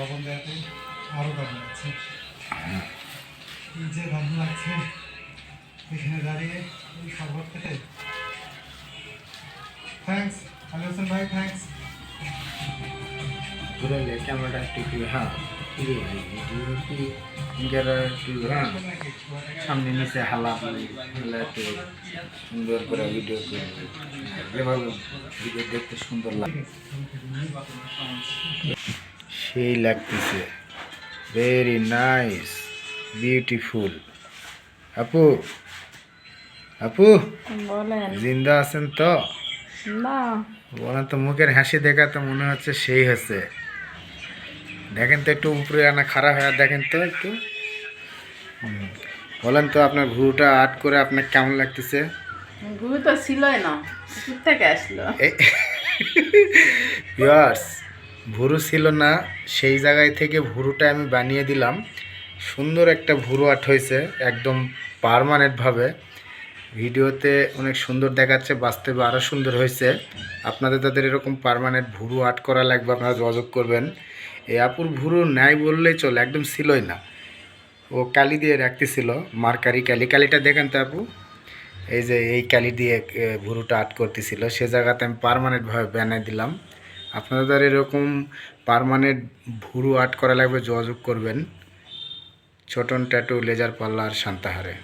লবণ দেওয়াতে আরও দারুণ লাগছে। যে দারুণ লাগছে এখানে দাঁড়িয়ে এই শরবত খেতে। থ্যাংকস আলী হোসেন ভাই থ্যাংকস ঘুরাইলে ক্যামেরাটা একটু হ্যাঁ ফিরে ভাই কি নিজেরা একটু হ্যাঁ সামনে নিচে হালা হলে একটু সুন্দর করে ভিডিও করে যেভাবে ভিডিও দেখতে সুন্দর লাগে। সেই লাগতেছে। ভেরি নাইস বিউটিফুল আপু আপু বলেন। জিন্দা আছেন তো? না। বলেন তো মুখের হাসি দেখা তো মনে হচ্ছে সেই হচ্ছে। দেখেন তো একটু উপরে আনা খারাপ হয়ে দেখেন তো একটু। বলেন তো আপনার ভুরুটা আট করে আপনার কেমন লাগতেছে? গুরু তো ছিলই না থেকে আসলো? ইয়ার্স ভুরু ছিল না, সেই জায়গায় থেকে ভুরুটা আমি বানিয়ে দিলাম। সুন্দর একটা ভুরু আট হয়েছে, একদম পারমানেন্টভাবে ভিডিওতে অনেক সুন্দর দেখাচ্ছে, বাস্তবে আরও সুন্দর হয়েছে। আপনাদের তাদের এরকম পারমানেন্ট ভুরু আট করা লাগবে, আপনারা যোগাযোগ করবেন। এই আপুর ভুরু নাই বললেই চলে, একদম ছিলই না। ও কালি দিয়ে রাখতেছিল মার্কারি কালি। কালিটা দেখেন তো আপু, এই যে এই কালি দিয়ে ভুরুটা আট করতেছিল, সে জায়গাতে আমি পারমানেন্টভাবে বানিয়ে দিলাম। আপনাদের এরকম পারমানেন্ট ভুরু আট করা লাগবে যোগাযোগ করবেন। Chhoton tattoo laser parlour শান্তাহারে।